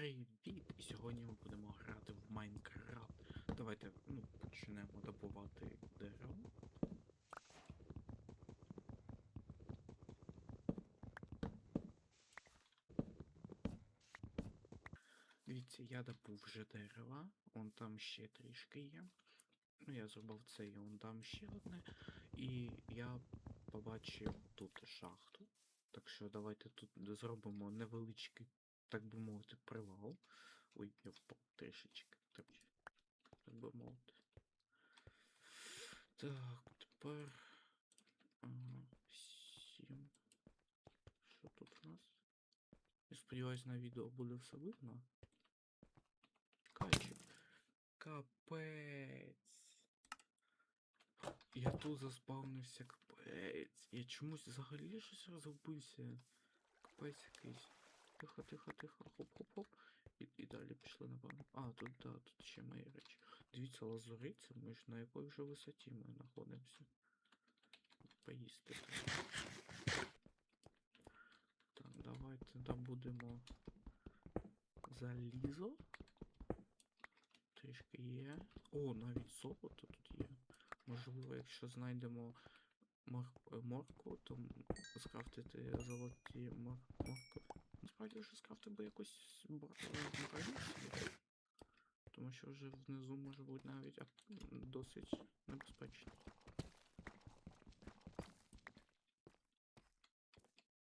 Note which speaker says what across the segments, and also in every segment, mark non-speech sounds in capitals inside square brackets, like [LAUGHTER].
Speaker 1: Привіт! І сьогодні ми будемо грати в Майнкрафт. Давайте ну, почнемо добувати дерево. Дивіться, я добув вже дерева, вон там ще трішки є. Ну, я зробив це і вон там ще одне. І я побачив тут шахту. Так що давайте тут зробимо невеличкий, так би мовити, привал. Ой, я впав трішечки. Так, так би мовити. Так, тепер. Ага, сім. Що тут у нас? Я сподіваюсь, на відео буде все видно. Качик. Капець. Я тут заспавнився, капець. Я чомусь взагалі щось розгубився. Капець якийсь. Тихо, тихо, тихо. Хоп-хоп-хоп. І, і далі пішли, напевно. А, тут, да, тут ще мої речі. Дивіться, лазуриця, ми ж на якій вже висоті ми знаходимося. Поїсти. Так, давайте добудемо залізо. Трішки є. О, навіть золото тут є. Можливо, якщо знайдемо мор... моркву, то скрафтити золоті мор... моркви. Вже скрафтив би собі. Тому що вже внизу може бути навіть досить небезпечно.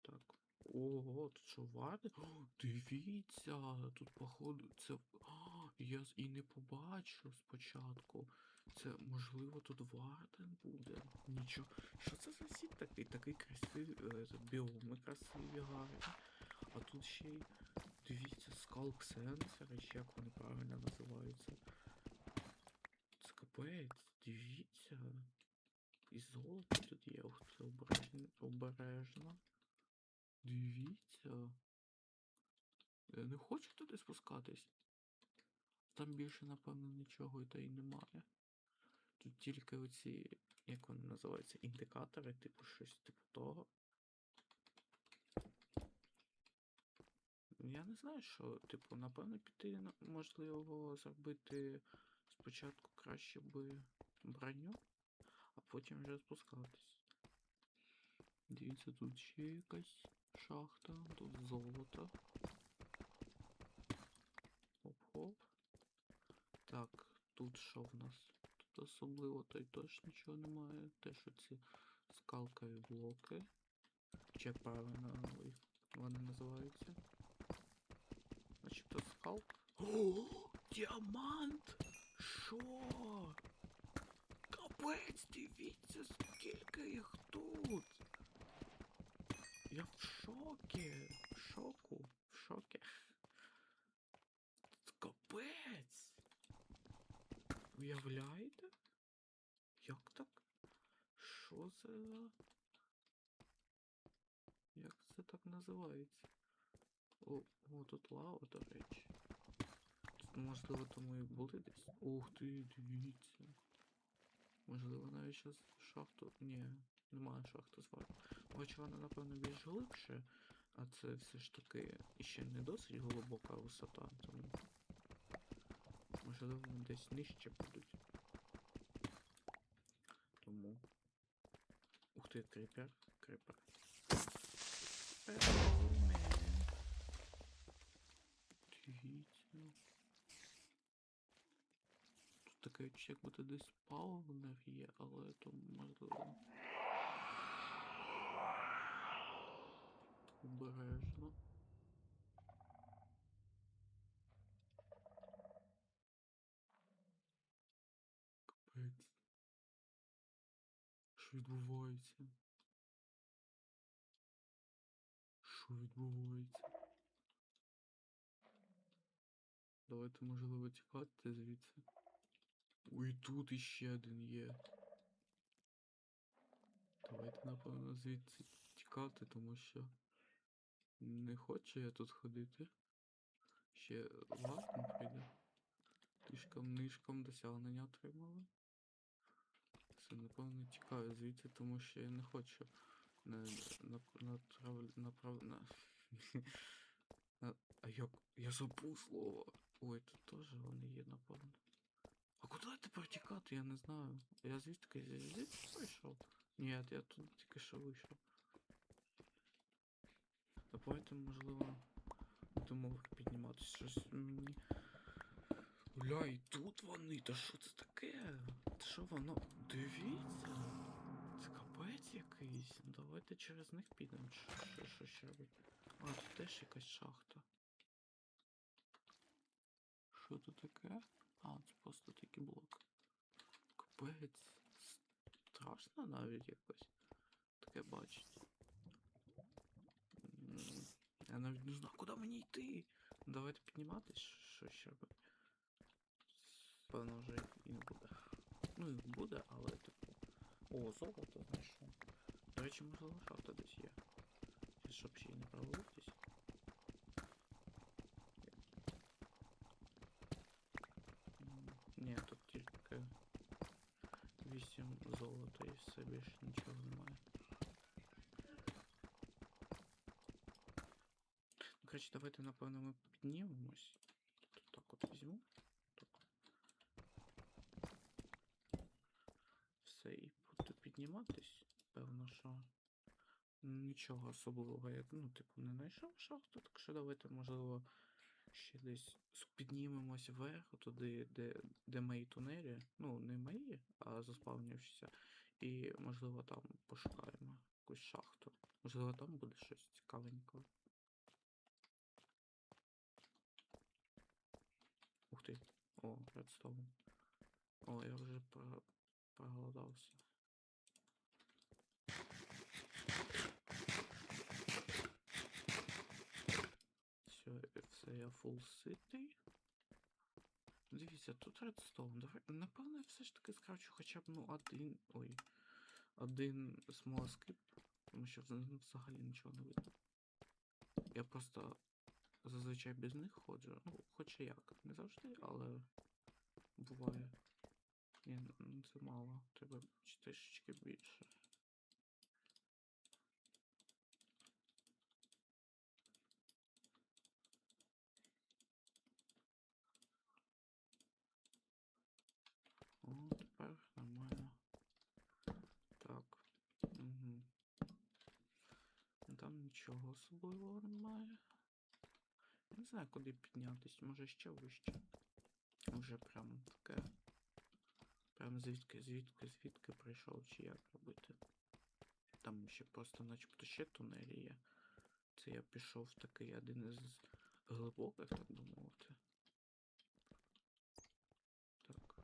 Speaker 1: Так. Ого, тут що варди? О, Дивіться, тут походу це. А, я і не побачив спочатку. Це можливо тут варден буде. Нічого. Що це за сіт такий? Такий красивий це біоми красиві, гарні. А тут ще й. Дивіться, скалк сенсори, чи як вони правильно називаються. Це капець, дивіться. І золото тут є, ух це обережно. обережно. Дивіться. Я не хочу туди спускатись. Там більше, напевно, нічого і та й немає. Тут тільки оці, як вони називаються, індикатори, типу щось типу того. Я не знаю, що, типу, напевно, піти, можливо, зробити спочатку краще би броню, а потім вже спускатись. Дивіться, тут ще якась шахта, тут золото. Хоп-хоп. Так, тут що в нас? Тут особливо то й теж нічого немає. Те, що ці скалкові блоки. Чи правильно вони називаються? Начебто скалк. О, діамант! Що? Капець, дивіться, скільки їх тут! Я в шокі! В шоку, в шокі. Капець! Уявляєте? Як так? Що за... Як це так називається? О, о, тут лава, до речі. Тут, можливо, тому і були десь. Ух ти, дивіться. Можливо, навіть щас шахту. Ні, немає шахти звати. Хоча вона, напевно, більш глибше, а це все ж таки іще не досить глибока висота, тому. Можливо, вони десь нижче будуть. Тому. Ух ти, крипер. Крипер man. Дивіться. Тут таке як будто десь паунер є, але то можливо. Обережно. Капець. Що відбувається? Що відбувається? Давайте, можливо, тікати звідси. Ой, тут іще один є. Давайте, напевно, звідси тікати, тому що не хочу я тут ходити. Ще ладно прийде. Тишком нишком досягнення отримали. Все, напевно, тікаю звідси, тому що я не хочу на, на, направ, направ, [LAUGHS] на, А, а як? Я забув слово. Ой, тут теж вони є, напевно. А куди тепер тікати, я не знаю. Я звідки я звідки прийшов? Ні, я тут тільки що вийшов. Давайте, можливо, будемо підніматися. Щось мені. Гля, і тут вони, та що це таке? Та що воно? Дивіться. Це капець якийсь. Ну, Давайте через них підемо. Що, що ще робити? А, тут теж якась шахта. Що тут таке? А, це просто такий блок. Капець. Страшно навіть якось. Таке бачить. М, Я навіть не знаю, куди мені йти. Давайте підніматись, що ще робити. Певно вже і не буде. Ну і буде, але типу. О, золото знайшов. До речі, можливо, шахта десь є. Щоб ще й не провалитись. Тільки 8 золота і все більше нічого немає. Ну, коротше, давайте, напевно, ми піднімемось. Тут так от візьму. Так. Все, і буду підніматись. Певно, що нічого особливого, як, ну, типу, не знайшов шахту, так що давайте, можливо, ще десь піднімемось вверх, туди, де, де мої тунелі. Ну, не мої, а заспавнившися. І, можливо, там пошукаємо якусь шахту. Можливо, там буде щось цікавенького. Ух ти. О, редстоун. О, я вже про... проголодався. Все, я фул ситий. Дивіться, тут редстоун. Давай, напевно, я все ж таки скрафчу хоча б ну один. Ой. Один смолоскип, тому що взагалі нічого не видно. Я просто зазвичай без них ходжу. Ну, хоча як, не завжди, але буває. Ні, н- це мало. Треба трішечки більше. О, тепер нормально. Так. Угу. Там нічого особливого немає. Не знаю, куди піднятись, може ще вище. Вже прям таке. Прям звідки, звідки, звідки прийшов, чи як робити. Там ще просто начебто ще тунелі є. Це я пішов в такий один із глибоких, так би мовити. Так.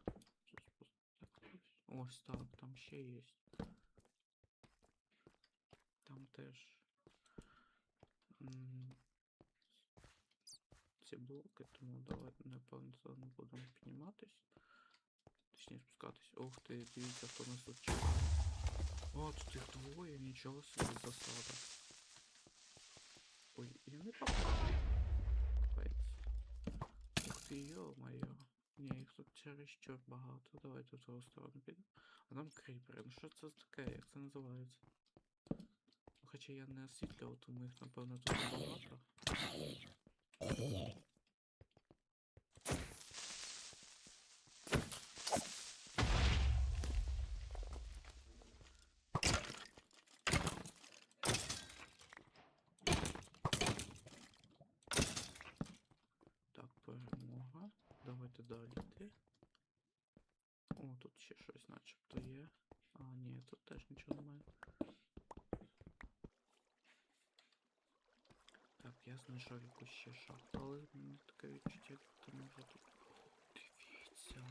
Speaker 1: Ось так, там ще є. Там теж. Ці блоки, тому давайте, напевно, не будемо підніматись. Точніше спускатись. Ух ти, дивіться, хто нас тут чекає. О, тут їх двоє, нічого собі засада. Ой, я не попав. Капець. Ух ти, йо-моє. Ні, їх тут чересчур багато. Давайте в другу сторону підемо. А там кріпери. Ну що це таке? Як це називається? Хоча я не освітлював, тому їх, напевно, тут багато. Так, перемога. Давайте далі йти. О, тут ще щось начебто є. А, ні, тут теж нічого немає. Так, я знайшов якусь ще шахту, але мені таке відчуття, там може тут. Дивіться.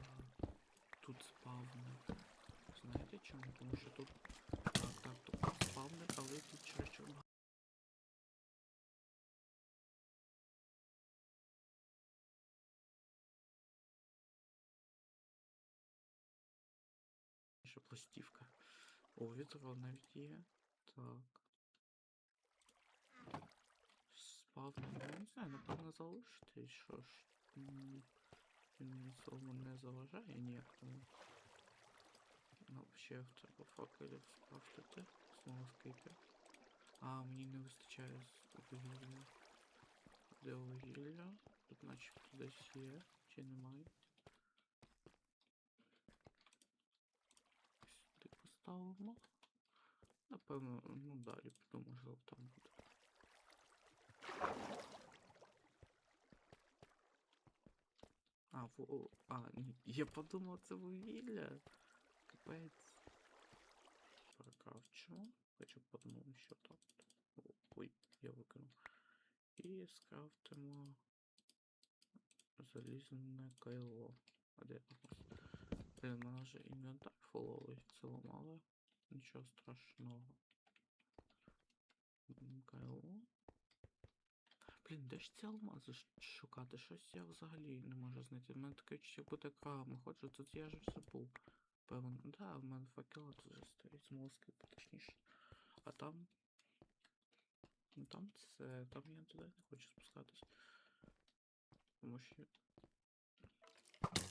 Speaker 1: Тут спавнер. Знаєте чому? Тому що тут. Так, так, тут спавнер, але тут чересчур багато. Ще пластівка. О, вітро навіть є. Так. Не знаю, напевно залишити, що ж. Він мені цьому не заважає ніяк тому. Ну, ще треба факелів скрафтити. Смолоскипів. А, мені не вистачає вугілля. де вугілля? Тут начебто десь є, чи немає. Сюди поставимо. Напевно, ну далі піду, можливо, там буде. А, во, а, ні, я подумав, це вугілля. Капець. Прокравчу. Хочу подумав, що там. О, Ой, я викинув. І скрафтимо залізне кайло. А де воно? Блін, у мене вже інвентар фоловий в цілому, але нічого страшного. М, Кайло. Блін, де ж ці алмази шукати? Щось я взагалі не можу знайти. У мене таке відчуття, бути кравами ходжу, тут я ж все був. Певно, да, в мене факела тут стоїть, змозки, точніше. А там. Ну там це. Там я туди не хочу спускатись. Тому що.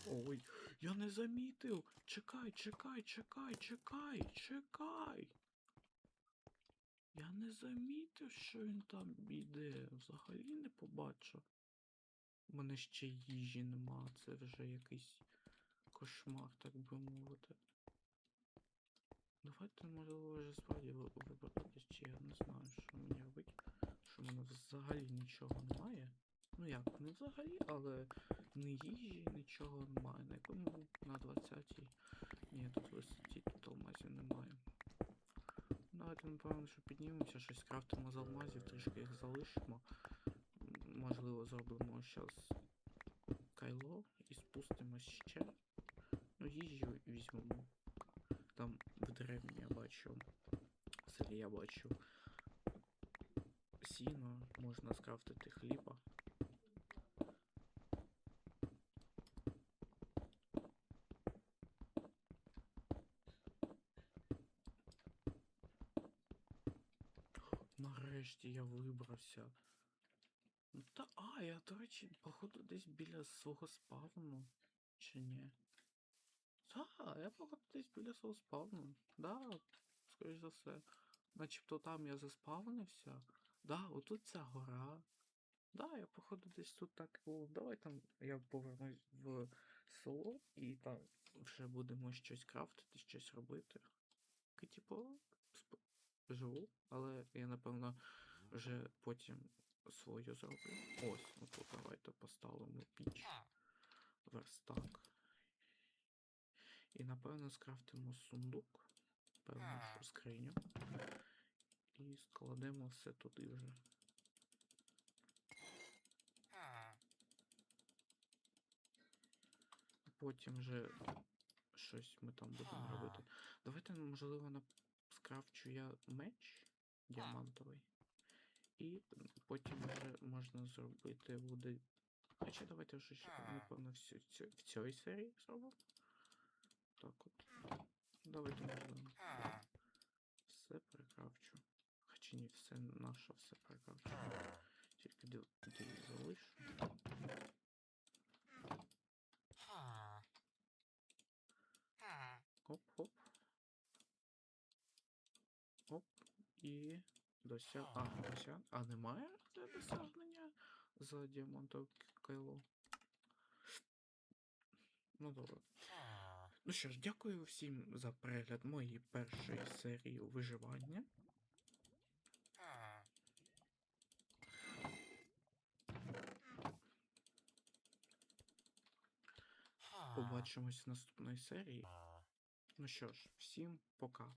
Speaker 1: Ой, я не замітив! Чекай, чекай, чекай, чекай, чекай! Я не замітив, що він там іде. Взагалі не побачив. У мене ще їжі нема, це вже якийсь кошмар, так би мовити. Давайте, можливо, вже справді ви- вибратись, чи я не знаю, що мені робити. Що в мене взагалі нічого немає. Ну як, не взагалі, але ні їжі, нічого немає. На якому на 20-й. Ні, тут висоті, тут алмазів немає. Давайте, напевно, що піднімемося, щось крафтимо з алмазів, трішки їх залишимо. Можливо, зробимо зараз кайло і спустимось ще. Ну, їжу візьмемо. Там в деревні я бачу. В селі я бачу. Сіно, можна скрафтити хліба. Я вибрався. Ну та а, я, до речі, походу десь біля свого спавну. Чи ні? Та, я походу десь біля свого спавну. Да, скоріш за все. Начебто там я заспавнився. Да, отут ця гора. Да, я походу десь тут так був. Давай там я повернусь в село і там вже будемо щось крафтити, щось робити. Типу, живу, але я напевно вже потім свою зроблю. Ось, отут давайте поставимо піч, верстак. І напевно скрафтимо сундук, певно, що скриню. І складемо все туди вже. Потім вже щось ми там будемо робити. Давайте, можливо, на... скрафчу я меч діамантовий. І потім вже можна зробити буде. Хоча давайте вже ще, напевно, всю, цю, в цій серії зробимо. Так от. Давайте можливо. Все прикрафчу. Хоча ні, все наше все прикрафчу. Тільки дві залишу. Оп-оп. Оп. І досяг. А, досяг. А немає де досягнення за діамантове кайло? Ну добре. Ну що ж, дякую всім за перегляд моєї першої серії виживання. Побачимось в наступної серії. Ну що ж, всім пока.